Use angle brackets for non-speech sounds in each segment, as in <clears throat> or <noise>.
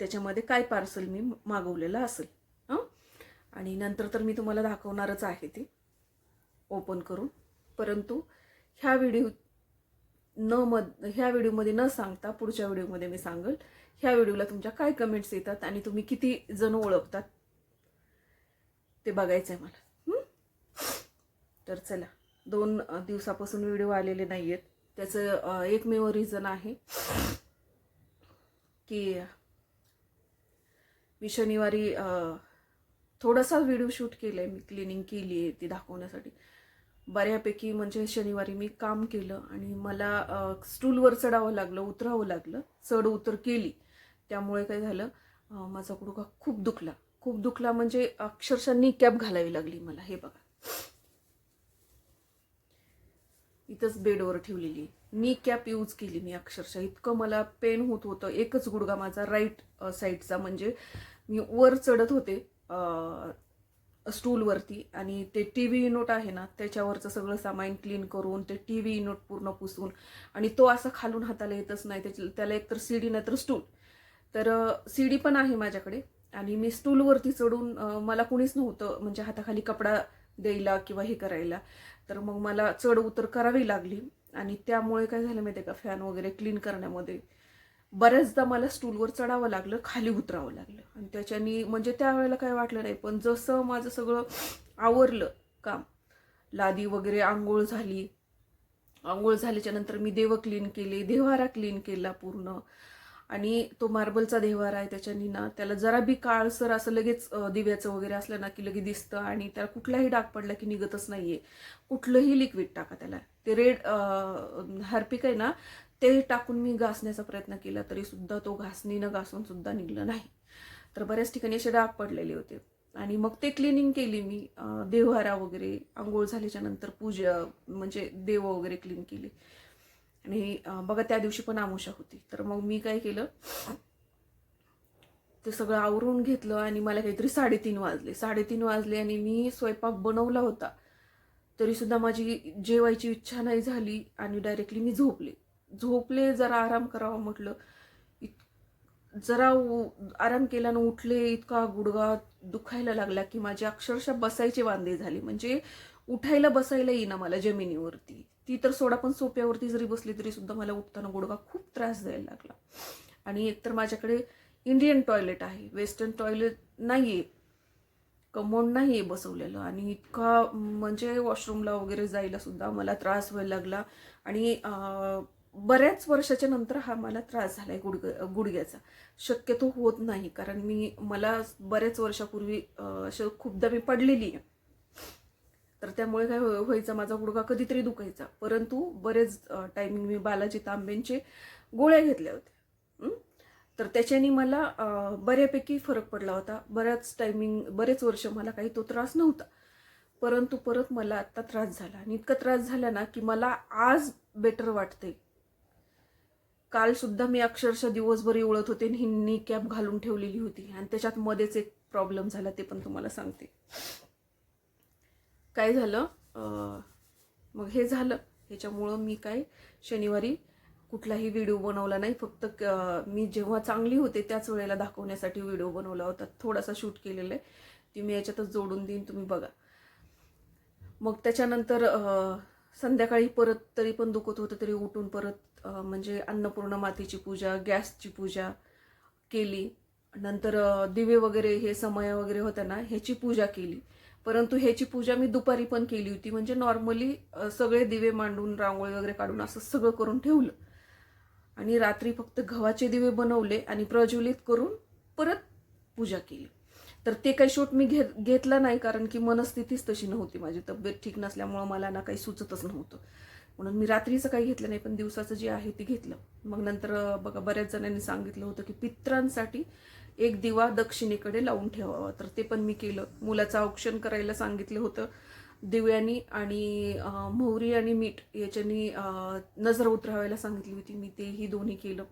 त्याच्यामध्ये काय पार्सल मी मागवलेलं असेल हं? आणि नंतर तर मी तुम्हाला दाखवणारच आहे ते. ओपन करून. परंतु ह्या व्हिडिओ न मध ह्या व्हिडिओमध्ये न सांगता पुढच्या व्हिडिओमध्ये मी सांगेल ह्या व्हिडिओला तुमच्या काय कमेंट्स येतात आणि तुम्ही किती जण ओळखतात ते बघायचं आहे मला तर चला दोन दिवसापासून व्हिडिओ आलेले नाही आहेत त्याचं एकमेव रिझन आहे की मी शनिवारी थोडासा व्हिडिओ शूट केला आहे मी क्लिनिंग केली आहे ती दाखवण्यासाठी. बऱ्यापैकी म्हणजे शनिवारी मी काम केलं आणि मला स्टूलवर चढावं लागलं उतरावं लागलं. चढ उतर केली. त्यामुळे काय झालं माझा गुडघा खूप दुखला. खूप दुखला म्हणजे अक्षरशः नी कॅप घालावी लागली मला. हे बघा. इथंच बेडवर ठेवलेली नी कॅप यूज केली मी अक्षरशः. इतकं मला पेन होत होतं. एकच गुडगा माझा राईट साईडचा म्हणजे मी वर चढत होते स्टूलवरती आणि ते टी व्ही युनिट आहे ना त्याच्यावरचं सगळं सामान क्लीन करून ते टी व्ही युनिट पूर्ण पुसून. आणि तो असा खालून हाताला येतच नाही. त्याच्या त्याला एकतर सीडी नाही तर स्टूल तर सी डी पण आहे माझ्याकडे. आणि मी स्टूलवरती चढून मला कुणीच नव्हतं म्हणजे हाताखाली कपडा द्यायला किंवा हे करायला. तर मग मला चढ उतर करावी लागली. आणि त्यामुळे काय झालं माहिती आहे का? फॅन वगैरे क्लीन करण्यामध्ये बऱ्याचदा मला स्टूलवर चढावं लागलं खाली उतरावं लागलं. आणि त्याच्यानी म्हणजे त्यावेळेला काय वाटलं नाही पण जसं माझं सगळं आवरलं काम लादी वगैरे आंघोळ झाली. आंघोळ झाल्याच्यानंतर मी देव क्लीन केले देवारा क्लीन केला पूर्ण. आणि तो मार्बलचा देवार आहे त्याच्यानी ना त्याला जरा बी काळसर असं लगेच दिव्याचं वगैरे असलं ना की लगेच दिसतं आणि त्याला कुठलाही डाग पडला की निघतच नाहीये. कुठलंही लिक्विड टाका त्याला. ते रेड हार्पिक आहे ना ते टाकून मी घासण्याचा प्रयत्न केला तरी सुद्धा तो घासणीनं घासून सुद्धा निघलं नाही. तर बऱ्याच ठिकाणी असे डाग पडलेले होते. आणि मग ते क्लिनिंग केली मी देवहारा देव्हारा वगैरे आंघोळ झाल्याच्यानंतर पूजा म्हणजे देव वगैरे क्लीन केली. आणि बघा त्या दिवशी पण आमोशा होती. तर मग मी काय केलं ते सगळं आवरून घेतलं आणि मला काहीतरी साडेतीन वाजले. साडेतीन वाजले आणि मी स्वयंपाक बनवला होता. तरी सुद्धा माझी जेवायची इच्छा नाही झाली आणि डायरेक्टली मी झोपले. झोपले जरा आराम करावा म्हटलं. इत- जरा आराम केल्यानं उठले. इतका गुडगा दुखायला लागला की माझे अक्षरशः बसायचे वांदे झाले. म्हणजे उठायला बसायला येईना मला जमिनीवरती. ती तर सोडा पण सोप्यावरती जरी बसली तरी सुद्धा मला उठताना गुडगा खूप त्रास द्यायला लागला. आणि एकतर माझ्याकडे इंडियन टॉयलेट आहे वेस्टर्न टॉयलेट नाही आहे कमोड नाही आहे बसवलेलं. आणि इतका म्हणजे वॉशरूमला वगैरे जायला सुद्धा मला त्रास व्हायला लागला. आणि बऱ्याच वर्षाच्या नंतर हा मला त्रास झाला आहे गुडग गुडघ्याचा. शक्यतो होत नाही कारण मी मला बऱ्याच वर्षापूर्वी असं खूपदा मी पडलेली आहे तर त्यामुळे काय हो-, व्हायचं माझा गुडघा कधीतरी दुखायचा. परंतु बरेच टायमिंग मी बालाजी तांबेंचे गोळ्या घेतल्या होत्या. तर त्याच्याने मला बऱ्यापैकी फरक पडला होता. बऱ्याच टायमिंग बरेच वर्ष मला काही तो त्रास नव्हता. परंतु परत मला आत्ता त्रास झाला. आणि इतका त्रास झाला ना की मला आज बेटर वाटते काल सुद्धा मी अक्षरशः दिवसभर ओळत होते आणि कॅप घालून ठेवलेली होती. आणि त्याच्यात मध्येच एक प्रॉब्लेम झाला ते पण तुम्हाला सांगते. काय झालं? मग हे झालं. ह्याच्यामुळं मी काय शनिवारी कुठलाही व्हिडिओ बनवला नाही. फक्त मी जेव्हा चांगली होते त्याच वेळेला दाखवण्यासाठी व्हिडिओ बनवला होता. थोडासा शूट केलेला आहे. ती मी याच्यातच जोडून देईन तुम्ही बघा. मग त्याच्यानंतर संध्याकाळी परत तरी पण दुखत होतं तरी उठून परत म्हणजे अन्नपूर्ण मातीची पूजा गॅसची पूजा केली. नंतर दिवे वगैरे हे समय वगैरे होत्या ना ह्याची पूजा केली. परंतु ह्याची पूजा मी दुपारी पण केली होती. म्हणजे नॉर्मली सगळे दिवे मांडून रांगोळी वगैरे काढून असं सगळं करून ठेवलं. आणि रात्री फक्त गव्हाचे दिवे बनवले आणि प्रज्वलित करून परत पूजा केली. तर ते काही शूट मी घेत घेतला नाही कारण की मनस्थितीच तशी नव्हती. माझी तब्येत ठीक नसल्यामुळं मला ना काही सुचतच नव्हतं. म्हणून मी रात्रीचं काही घेतलं नाही पण दिवसाचं जे आहे ते घेतलं. मग नंतर बघा बऱ्याच जणांनी सांगितलं होतं की पित्रांसाठी एक दिवा दक्षिणेकडे लावून ठेवावा. तर ते पण मी केलं. मुलाचं औक्षण करायला सांगितलं होतं. दिव्यानी आणि मोहरी आणि मीठ याच्यानी नजर उतरावायला सांगितली होती. मी तेही दोन्ही केलं.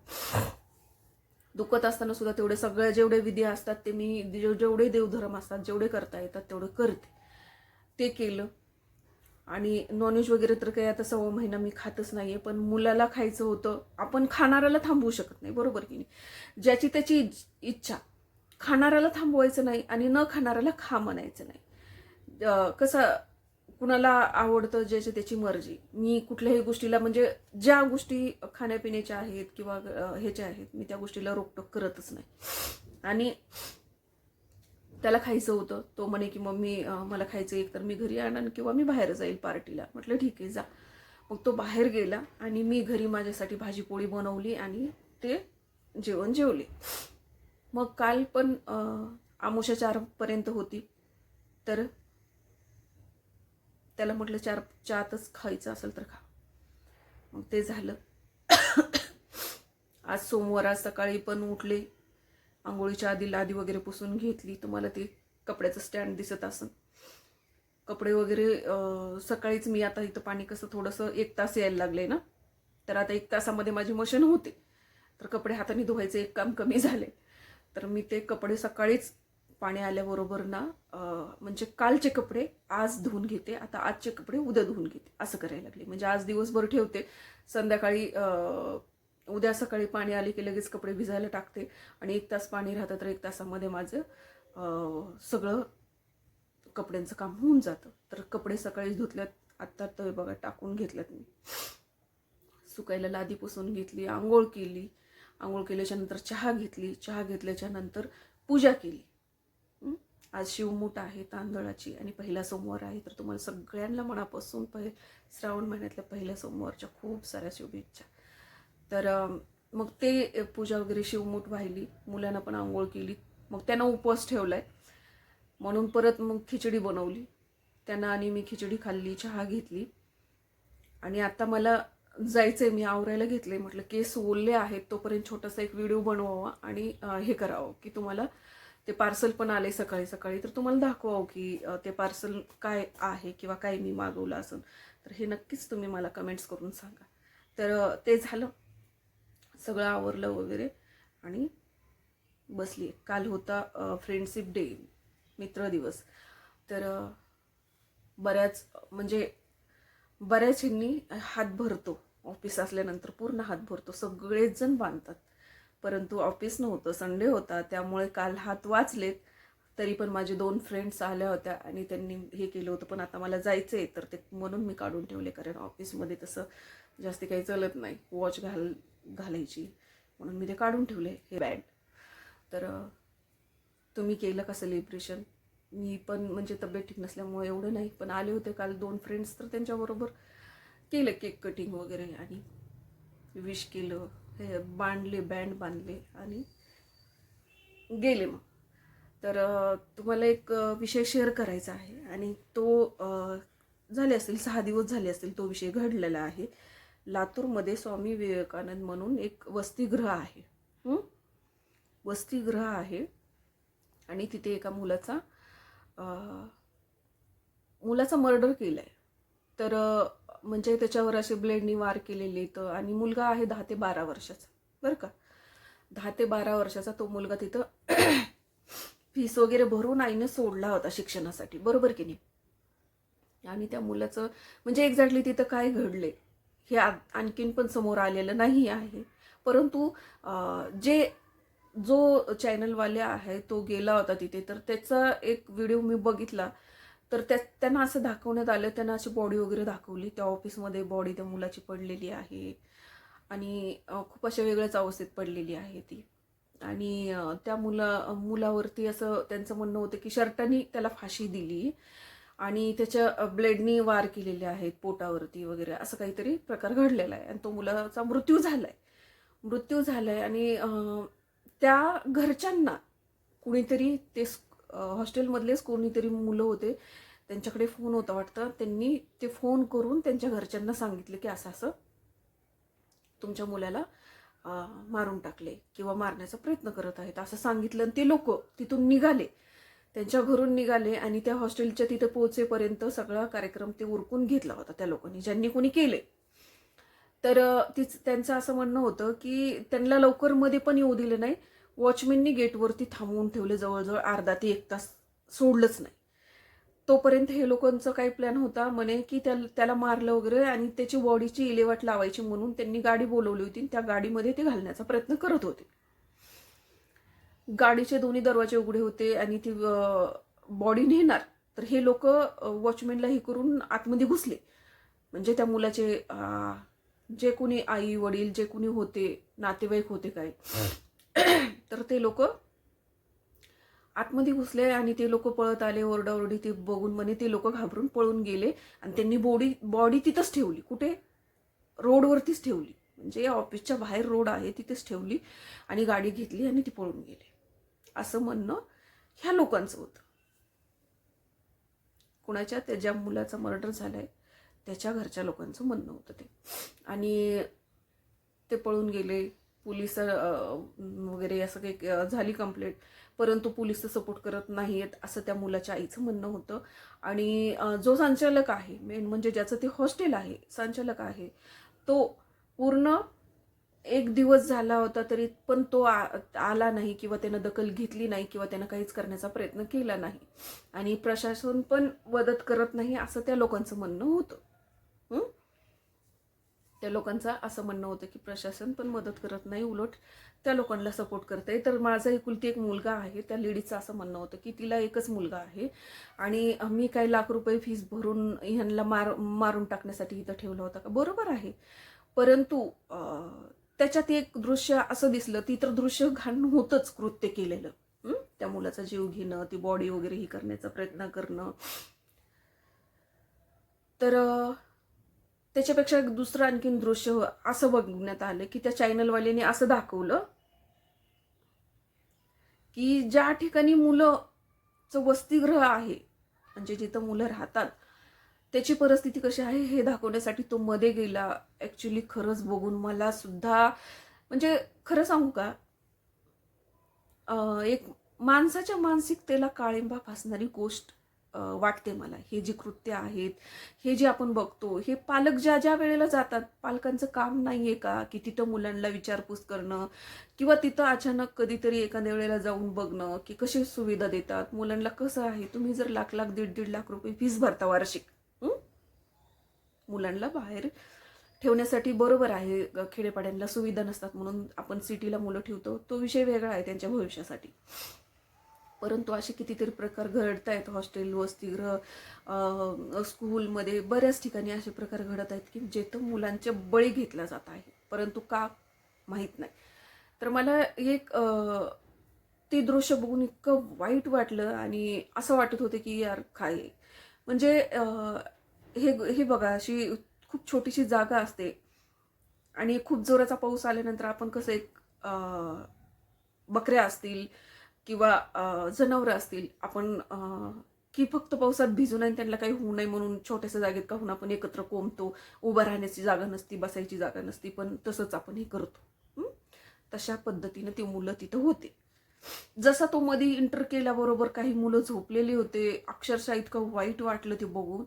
दुखत असताना सुद्धा तेवढे सगळ्या जेवढे विधी असतात ते मी जेवढे देवधर्म असतात जेवढे करता येतात तेवढे करते. ते केलं. आणि नॉनव्हेज वगैरे तर काही आता सव्वा महिना मी खातच नाही आहे पण मुलाला खायचं होतं आपण खाणाऱ्याला थांबवू शकत नाही बरोबर की नाही? ज्याची त्याची इच्छा खाणाऱ्याला थांबवायचं नाही आणि न खाणाऱ्याला खा म्हणायचं नाही. कसं कुणाला आवडतं ज्याची त्याची मर्जी. मी कुठल्याही गोष्टीला म्हणजे ज्या गोष्टी खाण्यापिण्याच्या आहेत किंवा ह्याच्या आहेत मी त्या गोष्टीला रोकटोक करतच नाही. आणि त्याला खायचं होतं. तो म्हणे की मम्मी मला खायचं एक तर मी घरी आणन किंवा मी बाहेर जाईल पार्टीला. म्हटलं ठीक आहे जा. मग तो बाहेर गेला आणि मी घरी माझ्यासाठी भाजीपोळी बनवली आणि ते जेवण जेवले. मग काल पण आमोशा चारपर्यंत होती. तर त्याला म्हटलं चार चातच खायचं असेल तर खा. मग ते झालं. <coughs> आज सोमवार आज सकाळी पण उठले. आंघोळीच्या आधी लादी वगैरे पुसून घेतली तुम्हाला ते कपड्याचं स्टँड दिसत असं कपडे वगैरे सकाळीच मी आता इथं पाणी कसं थोडंसं एक तास यायला लागले ना तर आता एक तासामध्ये माझी मशीन होते. तर कपडे हाताने धुवायचे एक काम कमी झाले तर मी ते कपडे सकाळीच पाणी आल्याबरोबर ना म्हणजे कालचे कपडे आज धुवून घेते आता आजचे कपडे उद्या धुवून घेते असं करायला लागले. म्हणजे आज दिवसभर ठेवते. संध्याकाळी उद्या सकाळी पाणी आले की लगेच कपडे भिजायला टाकते आणि एक तास पाणी राहतं तर एक तासामध्ये माझं सगळं कपड्यांचं काम होऊन जातं. तर कपडे सकाळीच धुतल्यात आत्ता तर बघा टाकून घेतल्यात मी. सुकायला लादी पुसून घेतली आंघोळ केली. आंघोळ केल्याच्यानंतर चहा घेतली. चहा घेतल्याच्या नंतर पूजा केली. आज शिवमूठ आहे तांदळाची आणि पहिला सोमवार आहे. तर तुम्हाला सगळ्यांना मनापासून पहि श्रावण महिन्यातल्या पहिल्या सोमवारच्या खूप साऱ्या शुभेच्छा. तर मग ते पूजा वगैरे शिवमूठ वाहिली. मुलांना पण आंघोळ केली. मग त्यांना उपवास ठेवलाय. म्हणून परत मग खिचडी बनवली. त्यांना आणि मी खिचडी खाल्ली चहा घेतली. आणि आता मला जायचं आहे मी आवरायला घेतले म्हटलं केस ओलले आहेत तोपर्यंत छोटासा एक व्हिडिओ बनवावा आणि हे करावं की तुम्हाला ते पार्सल पण आले सकाळी सकाळी. तर तुम्हाला दाखवावं की ते पार्सल काय आहे किंवा काय मी मागवलं असेल तर हे नक्कीच तुम्ही मला कमेंट्स करून सांगा. तर ते झालं. सगळं आवरलं वगैरे आणि बसली. काल होता फ्रेंडशिप डे मित्र दिवस. तर बऱ्याच म्हणजे बऱ्याच ह्यांनी हात भरतो. ऑफिस असल्यानंतर पूर्ण हात भरतो. सगळेच जण बांधतात. परंतु ऑफिस नव्हतं संडे होता. त्यामुळे काल हात वाचलेत. तरी पण माझे दोन फ्रेंड्स आल्या होत्या आणि त्यांनी हे केलं होतं. पण आता मला जायचं आहे तर ते म्हणून मी काढून ठेवले. कारण ऑफिसमध्ये तसं जास्ती काही चलत नाही. वॉच घाल घालायची. म्हणून मी ते काढून ठेवले हे बँड. तर तुम्ही केलं का सेलिब्रेशन मी पण म्हणजे तब्येत ठीक नसल्यामुळे एवढं नाही पण आले होते काल दोन फ्रेंड्स तर त्यांच्याबरोबर केलं केक कटिंग वगैरे आणि विश केलं. हे बांधले बँड बांधले आणि गेले मग. तर तुम्हाला एक विषय शेअर करायचा आहे आणि तो झाले असतील सहा दिवस झाले असतील तो विषय घडलेला आहे. लातूरमध्ये स्वामी विवेकानंद म्हणून एक वसतिगृह आहे. हं? वसतिगृह आहे. आणि तिथे एका मुलाचा मुलाचा मर्डर केला आहे तर म्हणजे त्याच्यावर असे ब्लेडनी वार केलेले तर आणि मुलगा आहे दहा ते बारा वर्षाचा. बरं का? दहा ते बारा वर्षाचा तो मुलगा तिथं <clears throat> फीस वगैरे भरून आईनं सोडला होता शिक्षणासाठी. बरोबर की नाही? आणि त्या मुलाचं म्हणजे एक्झॅक्टली तिथं काय घडले हे आणखीन पण समोर आलेलं नाही आहे. परंतु जे जो चॅनलवाले आहे तो गेला होता तिथे तर त्याचा एक व्हिडिओ मी बघितला. तर त्या त्यांना असं दाखवण्यात आलं त्यांना अशी बॉडी वगैरे दाखवली. त्या ऑफिसमध्ये बॉडी त्या मुलाची पडलेली आहे. आणि खूप अशा वेगळ्याच अवस्थेत पडलेली आहे ती. आणि त्या मुला मुलावरती असं त्यांचं म्हणणं होतं की शर्टानी त्याला फाशी दिली. आणि त्याच्या ब्लेडनी वार केलेले आहेत पोटावरती वगैरे असं काहीतरी प्रकार घडलेला आहे. आणि तो मुलाचा मृत्यू झाला आहे मृत्यू झाला आहे आणि त्या घरच्यांना कुणीतरी ते हॉस्टेलमधलेच कोणीतरी मुलं होते त्यांच्याकडे फोन होता वाटतं. त्यांनी ते फोन करून त्यांच्या घरच्यांना सांगितलं की असं असं तुमच्या मुलाला मारून टाकले किंवा मारण्याचा प्रयत्न करत आहेत असं सांगितलं. आणि ते लोक तिथून निघाले. त्यांच्या घरून निघाले आणि त्या हॉस्टेलच्या तिथे पोहोचेपर्यंत सगळा कार्यक्रम ते उरकून घेतला होता त्या लोकांनी ज्यांनी कोणी केले तर तिच त्यांचं असं म्हणणं होतं की त्यांना लवकरमध्ये पण येऊ दिलं नाही. वॉचमॅननी गेटवरती थांबवून ठेवले जवळजवळ अर्धा ते एक तास सोडलंच नाही. तोपर्यंत हे लोकांचं काही प्लॅन होता म्हणे की त्या त्याला मारलं वगैरे आणि त्याची बॉडीची इलेवाट लावायची म्हणून त्यांनी गाडी बोलवली होती त्या गाडीमध्ये ते घालण्याचा प्रयत्न करत होते. गाडीचे दोन्ही दरवाजे उघडे होते आणि ती बॉडी नेणार तर हे लोक वॉचमॅनला हे करून आतमध्ये घुसले. म्हणजे त्या मुलाचे जे कोणी आई वडील जे कोणी होते नातेवाईक होते काय तर ते लोक आतमध्ये घुसले आणि ते लोक पळत आले ओरडाओरडी ते बघून म्हणे ते लोक घाबरून पळून गेले आणि त्यांनी बॉडी बॉडी तिथंच ठेवली. कुठे? रोडवरतीच ठेवली. म्हणजे ऑफिसच्या बाहेर रोड आहे तिथेच ठेवली आणि गाडी घेतली आणि ती पळून गेले. असं म्हणणं ह्या लोकांचं होतं. कुणाच्या त्या ज्या मुलाचा मर्डर झालाय त्याच्या घरच्या लोकांचं म्हणणं होतं ते. आणि ते पळून गेले पोलीस वगैरे असं काही झाली कंप्लेंट परंतु पोलीस सपोर्ट करत नाहीत असं त्या मुलाच्या आईचं म्हणणं होतं. आणि जो संचालक आहे मेन म्हणजे ज्याचं ते हॉस्टेल आहे संचालक आहे तो पूर्ण एक दिवस झाला होता तरी पण तो आ- आला नाही किंवा त्यानं दखल घेतली नाही किंवा त्यानं काहीच करण्याचा प्रयत्न केला नाही. आणि प्रशासन पण मदत करत नाही असं त्या लोकांचं म्हणणं होतं. त्या लोकांचं असं म्हणणं होतं की प्रशासन पण मदत करत नाही उलट त्या लोकांना सपोर्ट करते तर माझा एकुलती एक मुलगा आहे त्या लेडीचं असं म्हणणं होतं की तिला एकच मुलगा आहे आणि मी काही लाख रुपये फीस भरून ह्यांना मार मारून टाकण्यासाठी इथं ठेवलं होतं का? बरोबर आहे. परंतु त्याच्यात एक दृश्य असं दिसलं ती तर दृश्य घाण होतच कृत्य केलेलं. त्या मुलाचा जीव घेणं ती बॉडी वगैरे ही करण्याचा प्रयत्न करणं. तर त्याच्यापेक्षा एक दुसरं आणखीन दृश्य असं बघण्यात आलं की त्या चॅनलवाल्याने असं दाखवलं की ज्या ठिकाणी मुलं वसतिगृह आहे म्हणजे जिथं मुलं राहतात त्याची परिस्थिती कशी आहे हे दाखवण्यासाठी तो मध्ये गेला. ॲक्च्युली खरंच बघून मला सुद्धा म्हणजे खरं सांगू का? एक माणसाच्या मानसिकतेला काळिंबा फासणारी गोष्ट वाटते मला. हे जे कृत्य आहेत हे जे आपण बघतो हे पालक ज्या ज्या वेळेला जातात पालकांचं काम नाही आहे का? की तिथं मुलांना विचारपूस करणं किंवा तिथं अचानक कधीतरी एखाद्या वेळेला जाऊन बघणं की कशी सुविधा देतात? मुलांना कसं आहे? तुम्ही जर लाख लाख दीड दीड लाख रुपये फीस भरता वार्षिक. मुलांना बाहेर ठेवण्यासाठी बरोबर आहे. ग- खेडेपाड्यांना सुविधा नसतात म्हणून आपण सिटीला मुलं ठेवतो. तो विषय वेगळा आहे त्यांच्या भविष्यासाठी. परंतु असे कितीतरी प्रकार घडत आहेत हॉस्टेल वसतिगृह स्कूलमध्ये बऱ्याच ठिकाणी असे प्रकार घडत आहेत की जेथं मुलांच्या बळी घेतला जात आहे. परंतु का? माहीत नाही. तर मला एक ते दृश्य बघून इतकं वाईट वाटलं आणि असं वाटत होतं की यार काय? म्हणजे हे हे बघा अशी खूप छोटीशी जागा असते. आणि खूप जोराचा पाऊस आल्यानंतर आपण कसं एक बकऱ्या असतील किंवा जनावरं असतील आपण की फक्त पावसात भिजू नये त्यांना काही होऊ नये म्हणून छोट्याशा जागेत काहून आपण एकत्र कोंबतो उभं राहण्याची जागा नसती बसायची जागा नसती पण तसंच आपण हे करतो. तशा पद्धतीनं ती मुलं तिथं होते. जसा तो मध्ये इंटर केल्याबरोबर काही मुलं झोपलेली होते अक्षरशः इतकं वाईट वाटलं ते बघून.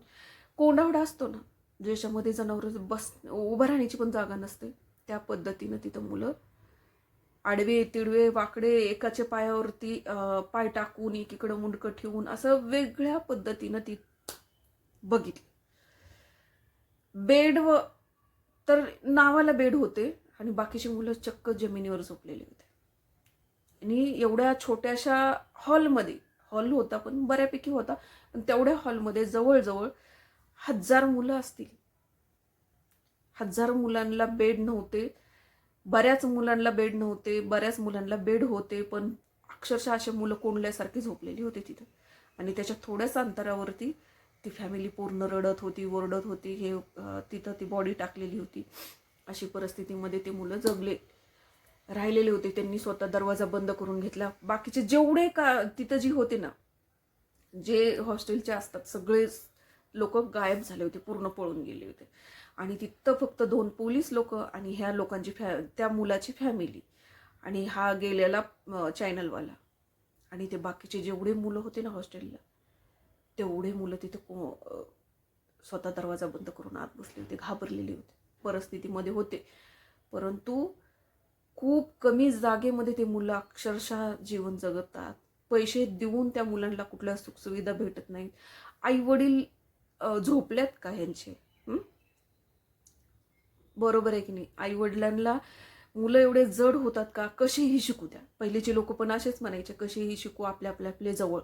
कोंडावडा असतो ना ज्याच्यामध्ये जनावर बस उभं राहण्याची पण जागा नसते. त्या पद्धतीनं तिथं मुलं आडवे तिडवे वाकडे एकाच्या पायावरती पाय टाकून एकीकडं मुंडकं ठेवून असं वेगळ्या पद्धतीनं ती बघितली. बेड व तर नावाला बेड होते आणि बाकीची मुलं चक्क जमिनीवर झोपलेली होते. आणि एवढ्या छोट्याशा हॉलमध्ये हॉल होता पण बऱ्यापैकी होता पण तेवढ्या हॉलमध्ये जवळजवळ हजार मुलं असतील. हजार मुलांना बेड नव्हते. बऱ्याच मुलांना बेड नव्हते. बऱ्याच मुलांना बेड होते. पण अक्षरशः असे मुलं कोंडल्यासारखी झोपलेली होती तिथं. आणि त्याच्या थोड्याच अंतरावरती ती फॅमिली पूर्ण रडत होती ओरडत होती. हे तिथं ती बॉडी टाकलेली होती. अशी परिस्थितीमध्ये ते मुलं जगले. राहिलेले होते. त्यांनी स्वतः दरवाजा बंद करून घेतला. बाकीचे जेवढे का तिथं जी होते ना जे हॉस्टेलचे असतात सगळेच लोक गायब झाले होते पूर्ण पळून गेले होते. आणि तिथं फक्त दोन पोलीस लोक आणि ह्या लोकांची फॅ त्या मुलाची फॅमिली आणि हा गेलेला चॅनलवाला. आणि ते बाकीचे जेवढे मुलं होते ना हॉस्टेलला तेवढे मुलं तिथे को स्वतः दरवाजा बंद करून आत बसले होते घाबरलेले होते. परिस्थितीमध्ये होते. परंतु खूप कमी जागेमध्ये ते मुलं अक्षरशः जीवन जगतात. पैसे देऊन त्या मुलांना कुठल्या सुखसुविधा भेटत नाहीत. आई वडील झोपल्यात का ह्यांचे? बरोबर आहे की नाही? आई वडिलांना मुलं एवढे जड होतात का? कशीही शिकू द्या. पहिलेचे लोक पण असेच म्हणायचे कशीही शिकू आपल्या आपल्या आपले जवळ.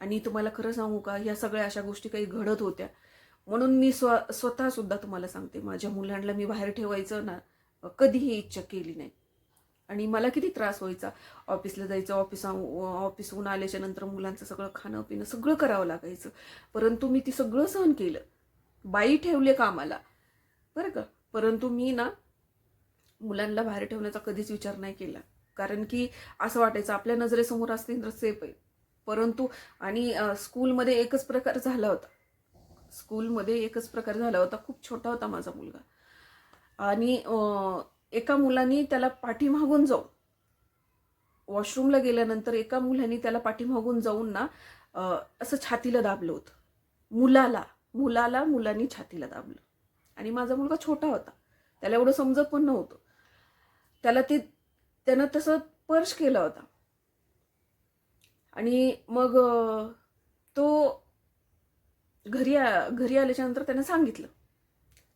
आणि तुम्हाला खरं सांगू का या सगळ्या अशा गोष्टी काही घडत होत्या. म्हणून मी स्व स्वतःसुद्धा तुम्हाला सांगते माझ्या मुलांना मी बाहेर ठेवायचं ना कधीही इच्छा केली नाही. आणि मला किती त्रास व्हायचा. ऑफिसला जायचं ऑफिस ऑफिसहून आल्याच्यानंतर मुलांचं सगळं खाणं पिणं सगळं करावं लागायचं. परंतु मी ती सगळं सहन केलं. बाई ठेवले कामाला. बरं का? परंतु मी ना मुलांना बाहेर ठेवण्याचा कधीच विचार नाही केला. कारण की असं वाटायचं आपल्या नजरेसमोर असतील तर सेफ आहे परंतु आणि स्कूलमध्ये एकच प्रकार झाला होता. स्कूलमध्ये एकच प्रकार झाला होता. खूप छोटा होता माझा मुलगा. आणि एका मुलाने त्याला पाठीमागून जाऊन वॉशरूमला गेल्यानंतर एका मुलाने त्याला पाठीमागून जाऊन ना असं छातीला दाबलं होतं. मुलाला मुलाला मुलांनी छातीला दाबलं. आणि माझा मुलगा छोटा होता. त्याला एवढं समजत पण नव्हतं. त्याला ते त्यानं तसं स्पर्श केला होता. आणि मग तो घरी घरी आल्याच्यानंतर त्यानं सांगितलं.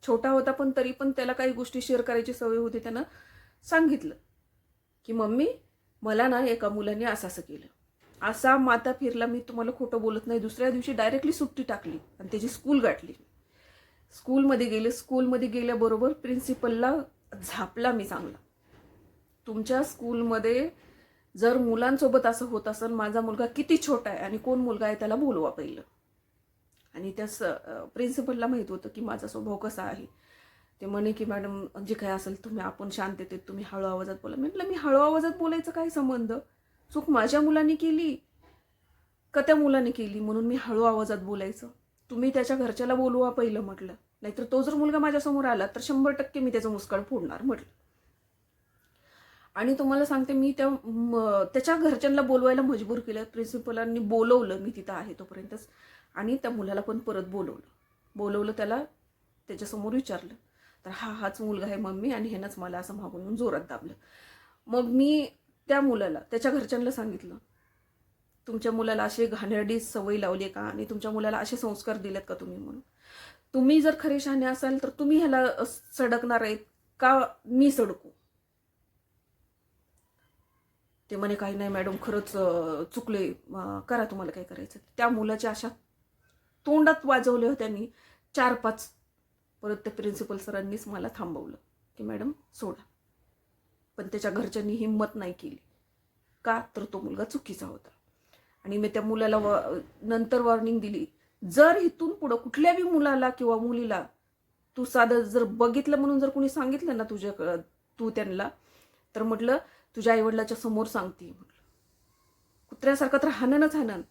छोटा होता पण तरी पण त्याला काही गोष्टी शेअर करायची सवय होती त्यानं सांगितलं की मम्मी मला ना एका मुलाने असं असं केलं. असा माता फिरला मी तुम्हाला खोटं बोलत नाही. दुसऱ्या दिवशी डायरेक्टली सुट्टी टाकली आणि त्याची स्कूल गाठली. स्कूलमध्ये गेले स्कूलमध्ये गेल्याबरोबर प्रिन्सिपलला झापला मी चांगला. तुमच्या स्कूलमध्ये जर मुलांसोबत असं होत असेल माझा मुलगा किती छोटा आहे आणि कोण मुलगा आहे त्याला बोलवा पहिलं. आणि त्या स प्रिन्सिपलला माहीत होतं की माझा स्वभाव कसा आहे. ते म्हणे की मॅडम जे काय असेल तुम्ही आपण शांततेत तुम्ही हळू आवाजात बोला. म्हटलं मी हळू आवाजात बोलायचं काय संबंध? चूक माझ्या मुलांनी केली का त्या मुलाने केली? म्हणून मी हळू आवाजात बोलायचं. तुम्ही त्याच्या घरच्याला बोलवा पहिलं म्हटलं. नाहीतर तो जर मुलगा माझ्यासमोर आला तर शंभर टक्के मी त्याचं मुस्काळ फोडणार म्हटलं. आणि तुम्हाला सांगते मी त्या त्याच्या घरच्यांना बोलवायला मजबूर केलं. प्रिन्सिपलांनी बोलवलं मी तिथं आहे तोपर्यंतच. आणि त्या मुलाला पण परत बोलवलं. बोलवलं त्याला त्याच्यासमोर विचारलं तर हा हाच मुलगा आहे मम्मी आणि ह्यानंच मला असं मागून येऊन जोरात दाबलं. मग मी त्या मुलाला त्याच्या घरच्यांना सांगितलं तुमच्या मुलाला अशी घाणेरडी सवय लावली आहे का? आणि तुमच्या मुलाला असे संस्कार दिलेत का तुम्ही म्हणून? तुम्ही जर खरे शहाणे असाल तर तुम्ही ह्याला सडकणार आहेत का? मी सडकू. ते म्हणे काही नाही मॅडम खरंच चुकले करा तुम्हाला काय करायचं त्या मुलाच्या अशा तोंडात वाजवले होते त्यांनी. चार पाच परत त्या प्रिन्सिपल सरांनीच मला थांबवलं की मॅडम सोडा. पण त्याच्या घरच्यांनी हिंमत नाही केली. का? तर तो मुलगा चुकीचा होता. आणि मी त्या मुलाला व नंतर वॉर्निंग दिली जर इथून पुढं कुठल्याही मुलाला किंवा मुलीला तू साधं जर बघितलं म्हणून जर कोणी सांगितलं ना तुझ्या तू त्यांना तर म्हटलं तुझ्या आईवडिलाच्या समोर सांगते. म्हटलं. कुत्र्यासारखं तर हाणनच हाणन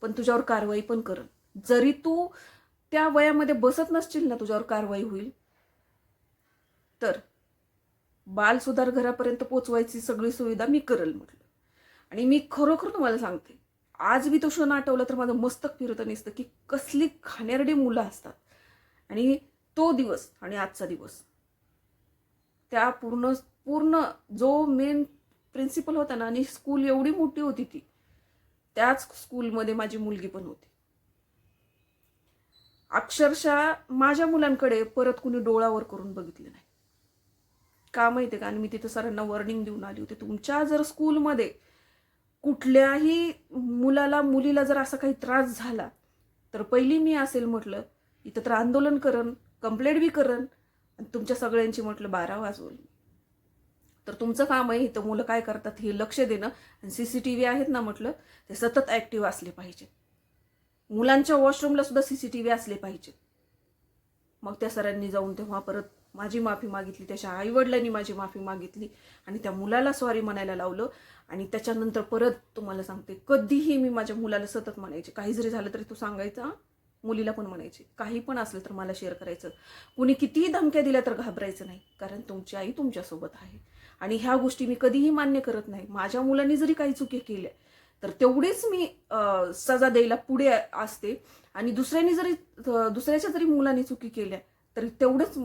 पण तुझ्यावर कारवाई पण करन. जरी तू त्या वयामध्ये बसत नसशील ना तुझ्यावर कारवाई होईल तर बाल सुधार घरापर्यंत पोचवायची सगळी सुविधा मी करेल म्हटलं. आणि मी खरोखर तुम्हाला सांगते आज मी तो क्षण आठवला तर माझं मस्तक फिरत नसतं की कसली खाण्यारडी मुलं असतात. आणि तो दिवस आणि आजचा दिवस त्या पूर्ण पूर्ण जो मेन प्रिन्सिपल होता ना आणि स्कूल एवढी मोठी होती ती त्याच स्कूलमध्ये माझी मुलगी पण होती. अक्षरशः माझ्या मुलांकडे परत कुणी डोळावर करून बघितलं नाही. का माहिती आहे का? आणि मी तिथं सरांना वॉर्निंग देऊन आली होती. तुमच्या जर स्कूलमध्ये कुठल्याही मुलाला मुलीला जर असा काही त्रास झाला तर पहिली मी असेल म्हटलं इथं तर आंदोलन करन कंप्लेंट बी करन आणि तुमच्या सगळ्यांची म्हटलं बारा वाजवल. तर तुमचं काम आहे इथं मुलं काय करतात हे लक्ष देणं. आणि सी सी टी व्ही आहेत ना म्हटलं ते सतत ॲक्टिव्ह असले पाहिजेत. मुलांच्या वॉशरूमला सुद्धा सी सी टी व्ही असले पाहिजेत मग त्या सरांनी जाऊन तेव्हा परत माझी माफी मागितली त्याच्या आईवडिलांनी माझी माफी मागितली आणि त्या मुलाला सॉरी म्हणायला लावलं आणि त्याच्यानंतर परत तुम्हाला सांगते कधीही मी माझ्या मुलाला सतत म्हणायचे काही जरी झालं तरी तू सांगायचं मुलीला पण म्हणायचे काही पण असलं तर मला शेअर करायचं. कुणी कितीही धमक्या दिल्या तर घाबरायचं नाही कारण तुमची आई तुमच्यासोबत आहे. आणि ह्या गोष्टी मी कधीही मान्य करत नाही. माझ्या मुलांनी जरी काही चुकी केल्या तर तेवढीच मी सजा द्यायला पुढे असते. आणि दुसऱ्यांनी जरी दुसऱ्याच्या जरी मुलाने चुकी केल्या तरी तेवढंच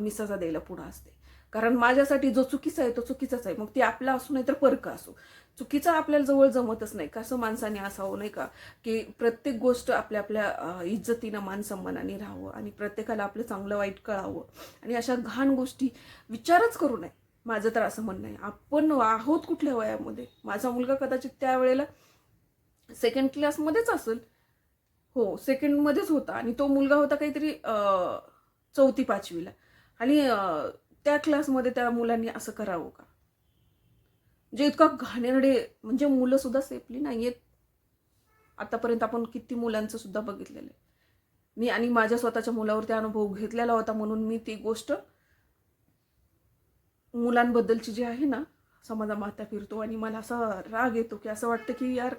मी सजा द्यायला पुढे असते. कारण माझ्यासाठी जो चुकीचा आहे तो चुकीचाच आहे. मग ते आपला असो नाही तर परका असो. चुकीचा आपल्याला जवळ जमतच नाही. कसं माणसाने असावं नाही का? की प्रत्येक गोष्ट आपल्या आपल्या इज्जतीनं मान सन्मानाने राहावं. आणि प्रत्येकाला आपलं चांगलं वाईट कळावं. आणि अशा घाण गोष्टी विचारच करू नये. माझं तर असं म्हणणं आहे. आपण आहोत कुठल्या वयामध्ये? माझा मुलगा कदाचित त्यावेळेला सेकंड क्लासमध्येच असेल. हो सेकंडमध्येच होता आणि तो मुलगा होता काहीतरी चौथी पाचवीला. आणि त्या क्लासमध्ये त्या मुलांनी असं करावं का? म्हणजे इतका घाणेरडे म्हणजे मुलं सुद्धा सेफली नाही आहेत आतापर्यंत आपण किती मुलांचं सुद्धा बघितलेलं आहे. मी आणि माझ्या स्वतःच्या मुलावर त्या अनुभव घेतलेला होता म्हणून मी ती गोष्ट मुलांबद्दलची जी आहे ना समाजा माता फिरतो आणि मला असा राग येतो की असं वाटतं की यार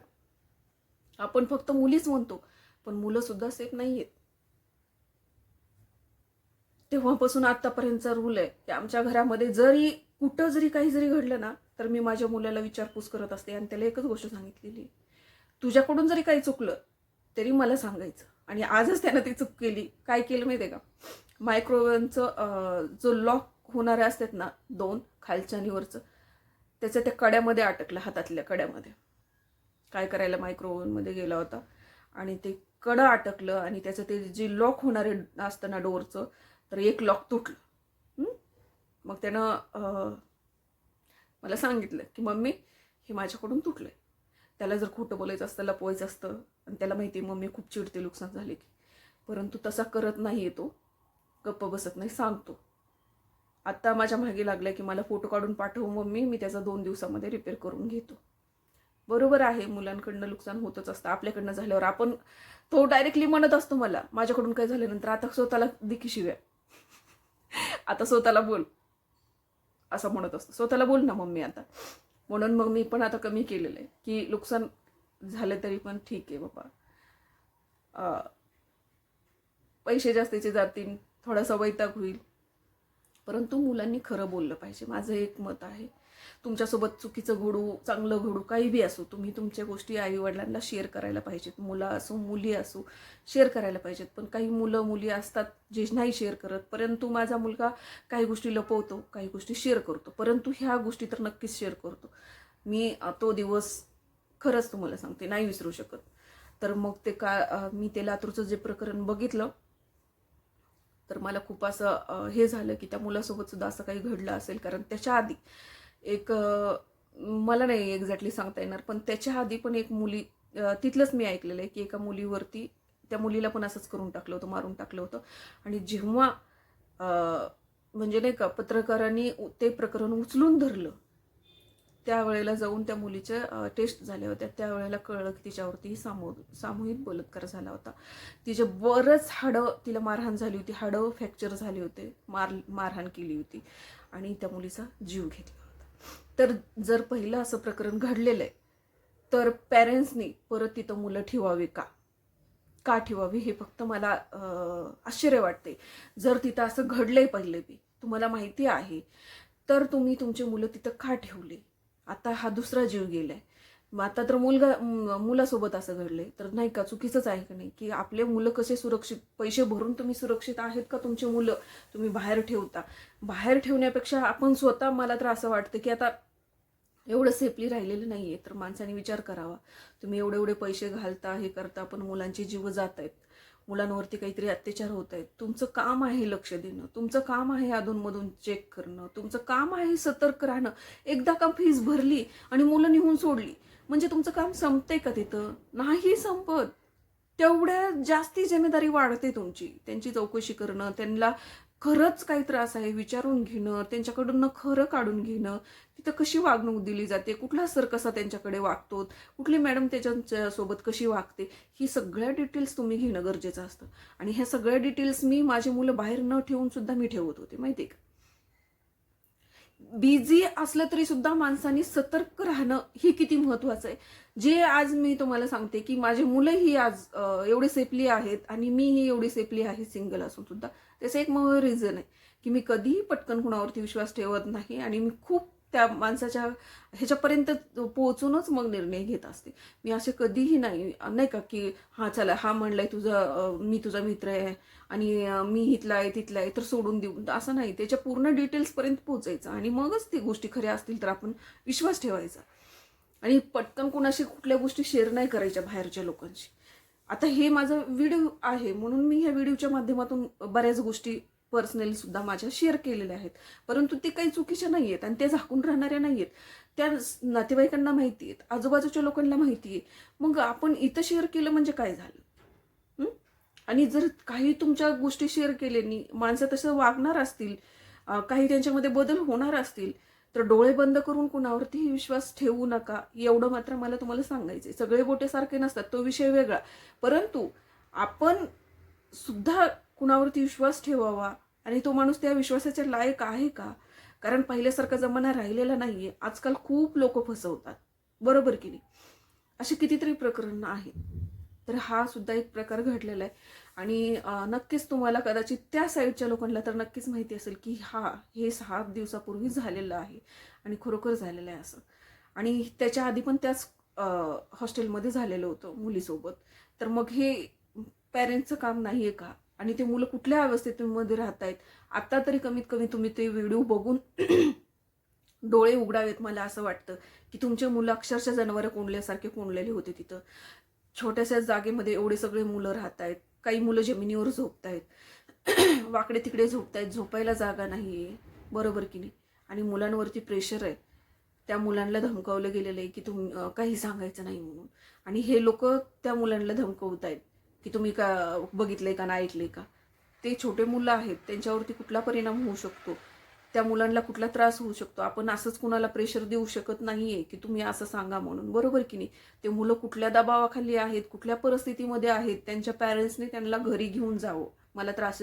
आपण फक्त मुलीच म्हणतो पण मुलं सुद्धा सेफ नाही आहेत तेव्हापासून आतापर्यंतचा रूल आहे की आमच्या घरामध्ये जरी कुठं जरी काही जरी घडलं ना तर मी माझ्या मुलाला विचारपूस करत असते आणि त्याला एकच गोष्ट सांगितलेली तुझ्याकडून जरी काही चुकलं तरी मला सांगायचं. आणि आजच त्यानं ती चूक केली. काय केलं माहिती आहे का मायक्रोवेव्हचं जो लॉक होणारे असतात ना दोन खालच्या आणि त्याच्या त्या कड्यामध्ये अटकलं हातातल्या कड्यामध्ये. काय करायला मायक्रोवेव्हमध्ये गेला होता. आणि ते कडं अटकलं आणि त्याचं ते जे लॉक होणारे असतं ना डोअरचं तर एक लॉक तुटलं. मग त्यानं मला सांगितलं की मम्मी हे माझ्याकडून तुटलंय. त्याला जर खोटं बोलायचं असतं लपवायचं असतं आणि त्याला माहिती आहे मम्मी खूप चिडते नुकसान झाले की. परंतु तसा करत नाही येतो गप्प बसत नाही सांगतो. आत्ता माझ्या मागे लागलं की मला फोटो काढून पाठवू मम्मी मी त्याचा दोन दिवसामध्ये रिपेअर करून घेतो. बरोबर आहे मुलांकडनं नुकसान होतच असतं. आपल्याकडनं झाल्यावर आपण तो डायरेक्टली म्हणत असतो मला माझ्याकडून काय झाल्यानंतर आता स्वतःला दिकी शिव्या. <laughs> आता स्वतःला बोल. असं म्हणत असतो. स्वतःला बोल ना मम्मी आता. म्हणून मग मी पण आता कमी केलेलं आहे की नुकसान झालं तरी पण ठीक आहे बाबा. पैसे जास्तीचे जातील थोडासा वैताग होईल. परंतु मुलांनी खरं बोललं पाहिजे. माझं एक मत आहे. तुमच्यासोबत चुकीचं घडू चांगलं घडू काही बी असो तुम्ही तुमच्या गोष्टी आईवडिलांना शेअर करायला पाहिजेत. मुलं असो मुली असो शेअर करायला पाहिजेत. पण काही मुलं मुली असतात जे नाही शेअर करत. परंतु माझा मुलगा काही गोष्टी लपवतो काही गोष्टी शेअर करतो. परंतु ह्या गोष्टी तर नक्कीच शेअर करतो. मी तो दिवस खरंच तुम्हाला सांगते नाही विसरू शकत. तर मग ते का मी ते लातूरचं जे प्रकरण बघितलं तर मला खूप असं हे झालं की त्या मुलासोबत सुद्धा असं काही घडलं असेल. कारण त्याच्या आधी एक मला नाही एक्झॅक्टली सांगता येणार पण त्याच्या आधी पण एक मुली तिथलंच मी ऐकलेलं आहे की एका मुलीवरती त्या मुलीला पण असंच करून टाकलं होतं मारून टाकलं होतं. आणि जेव्हा म्हणजे नाही का पत्रकारांनी ते प्रकरण उचलून धरलं त्यावेळेला जाऊन त्या मुलीच्या टेस्ट झाल्या होत्या त्यावेळेला कळलं की तिच्यावरती सामू सामूहिक बलात्कार झाला होता. तिचे बरंच हाडं तिला मारहाण झाली होती. हाडं फ्रॅक्चर झाले होते. मार मारहाण केली होती. आणि त्या मुलीचा जीव घेतला होता. तर जर पहिलं असं प्रकरण घडलेलं आहे तर पॅरेंट्सनी परत तिथं मुलं ठेवावी का? का ठेवावी? हे फक्त मला आश्चर्य वाटते जर तिथं असं घडलंय पहिले बी तुम्हाला माहिती आहे तर तुम्ही तुमचे मुलं तिथं का ठेवली? आता हा दुसरा जीव गेलाय. मग आता तर मुलगा मुलासोबत असं घडलंय. तर नाही का चुकीचंच आहे का नाही? की आपले मुलं कसे सुरक्षित पैसे भरून तुम्ही सुरक्षित आहेत का तुमचे मुलं? तुम्ही बाहेर ठेवता. बाहेर ठेवण्यापेक्षा आपण स्वतः मला तर असं वाटतं की आता एवढं सेफली राहिलेलं नाही आहे तर माणसाने विचार करावा. तुम्ही एवढे एवढे पैसे घालता हे करता पण मुलांची जीव जात आहेत मुलांवरती काहीतरी अत्याचार होत आहेत तुमचं काम आहे लक्ष देणं. तुमचं काम आहे अधूनमधून चेक करणं. तुमचं काम आहे सतर्क राहणं. एकदा का फीस भरली आणि मुलं निघून सोडली म्हणजे तुमचं काम संपतंय का तिथं? नाही संपत. तेवढ्या जास्ती जिम्मेदारी वाढते तुमची. त्यांची चौकशी करणं त्यांना खरंच काही त्रास आहे विचारून घेणं त्यांच्याकडून खरं काढून घेणं. तिथं कशी वागणूक दिली जाते? कुठला सर कसा त्यांच्याकडे वागतो? कुठली मॅडम त्याच्या सोबत कशी वागते? ही सगळ्या डिटेल्स तुम्ही घेणं गरजेचं असतं. आणि ह्या सगळ्या डिटेल्स मी माझी मुलं बाहेर न ठेवून सुद्धा मी ठेवत होते माहिती का? बिझी असलं तरी सुद्धा माणसाने सतर्क राहणं हे किती महत्वाचं आहे. जे आज मी तुम्हाला सांगते की माझे मुलंही आज एवढी एवढे सेफली आहेत आणि मीही एवढी सेफली आहे सिंगल असून सुद्धा. त्याचं एक रिझन आहे की मी कधीही पटकन कुणावरती विश्वास ठेवत नाही आणि मी खूप त्या माणसाच्या ह्याच्यापर्यंत पोहोचूनच मग निर्णय घेत असते. मी असे कधीही नाही नाही का की हा चला हा म्हणलाय तुझा मी तुझा मित्र आहे आणि मी इथला आहे तिथला आहे तर सोडून देऊ. असं नाही. त्याच्या पूर्ण डिटेल्सपर्यंत पोहोचायचं आणि मगच ती गोष्टी खऱ्या असतील तर आपण विश्वास ठेवायचा. आणि पटकन कुणाशी कुठल्या गोष्टी शेअर नाही करायच्या बाहेरच्या लोकांशी. आता हे माझं व्हिडिओ आहे म्हणून मी ह्या व्हिडिओच्या माध्यमातून बऱ्याच गोष्टी पर्सनली सुद्धा माझ्या शेअर केलेल्या आहेत. परंतु ते काही चुकीच्या नाही आहेत आणि त्या झाकून राहणाऱ्या नाही आहेत त्या नातेवाईकांना माहिती आहेत आजूबाजूच्या लोकांना माहिती आहे. मग आपण इथं शेअर केलं म्हणजे काय झालं? आणि जर काही तुमच्या गोष्टी शेअर केल्यानी माणसं तसं वागणार असतील काही त्यांच्यामध्ये बदल होणार असतील तर डोळे बंद करून कुणावरतीही विश्वास ठेवू नका एवढं मात्र मला तुम्हाला सांगायचंय. सगळे बोटे सारखे नसतात तो विषय वेगळा. परंतु आपण सुद्धा कुणावरती विश्वास ठेवावा आणि तो माणूस त्या विश्वासाच्या लायक आहे का? कारण पहिल्यासारखा जमाना राहिलेला नाहीये. आजकाल खूप लोक फसवतात. बरोबर की नाही? अशी कितीतरी प्रकरणं आहेत. तर हा सुद्धा एक प्रकार घडलेला आहे. आणि नक्कीच तुम्हाला कदाचित त्या साईडच्या लोकांना तर नक्कीच माहिती असेल की हा हे सहा दिवसापूर्वी झालेलं आहे आणि खरोखर झालेलं आहे असं. आणि त्याच्या आधी पण त्याच हॉस्टेलमध्ये झालेलं होतं मुलीसोबत. तर मग हे पॅरेंट्सचं काम नाही आहे का? आणि ते मुलं कुठल्या अवस्थेमध्ये राहत आहेत आत्ता तरी कमीत कमी तुम्ही ते व्हिडिओ बघून <clears throat> डोळे उघडावेत मला असं वाटतं की तुमचे मुलं अक्षरशः जनावरं कोंडल्यासारखे कोंडलेले होते तिथं. छोट्याशा जागेमध्ये एवढे सगळे मुलं राहत आहेत काही मुलं जमिनीवर झोपत आहेत <clears throat> वाकडे तिकडे झोपत आहेत झोपायला जागा नाही आहे बरोबर की नाही? आणि मुलांवरती प्रेशर आहे. त्या मुलांना धमकावलं गेलेलं आहे की तुम्ही काही सांगायचं नाही म्हणून. आणि हे लोक त्या मुलांना धमकवत आहेत की तुम्ही का बघितलंय का नाही ऐकलंय का? ते छोटे मुलं आहेत. त्यांच्यावरती कुठला परिणाम होऊ शकतो? त्या मुलांना कुठला त्रास होऊ शकतो. आपण असंच कुणाला प्रेशर देऊ शकत नाही आहे की तुम्ही असं सांगा म्हणून. बरोबर की नाही? ते मुलं कुठल्या दबावाखाली आहेत कुठल्या परिस्थितीमध्ये आहेत त्यांच्या पॅरेंट्सने त्यांना घरी घेऊन जावं. मला त्रास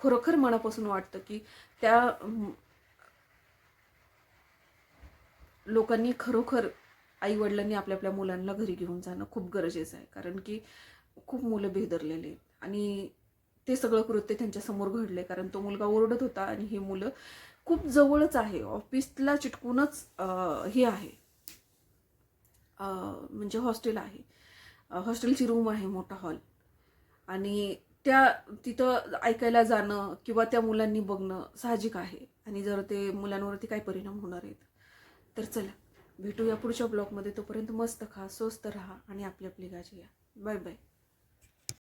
खरोखर मनापासून वाटतं की त्या लोकांनी खरोखर आई वडिलांनी आपल्या आपल्या मुलांना घरी घेऊन जाणं खूप गरजेचं आहे. कारण की खूप मुलं बेदरलेले आहेत. आणि ते सगळं कृत्य त्यांच्यासमोर घडलं आहे कारण तो मुलगा ओरडत होता आणि ही मुलं खूप जवळच आहे. ऑफिसला चिटकूनच हे आहे. म्हणजे हॉस्टेल आहे. हॉस्टेलची रूम आहे मोठा हॉल. आणि त्या तिथं ऐकायला जाणं किंवा त्या मुलांनी बघणं साहजिक आहे. आणि जर ते मुलांवरती काय परिणाम होणार आहेत तर चला भेटूया पुढच्या ब्लॉगमध्ये. तोपर्यंत मस्त खा स्वस्त राहा आणि आपली आपली काळजी घ्या बाय बाय.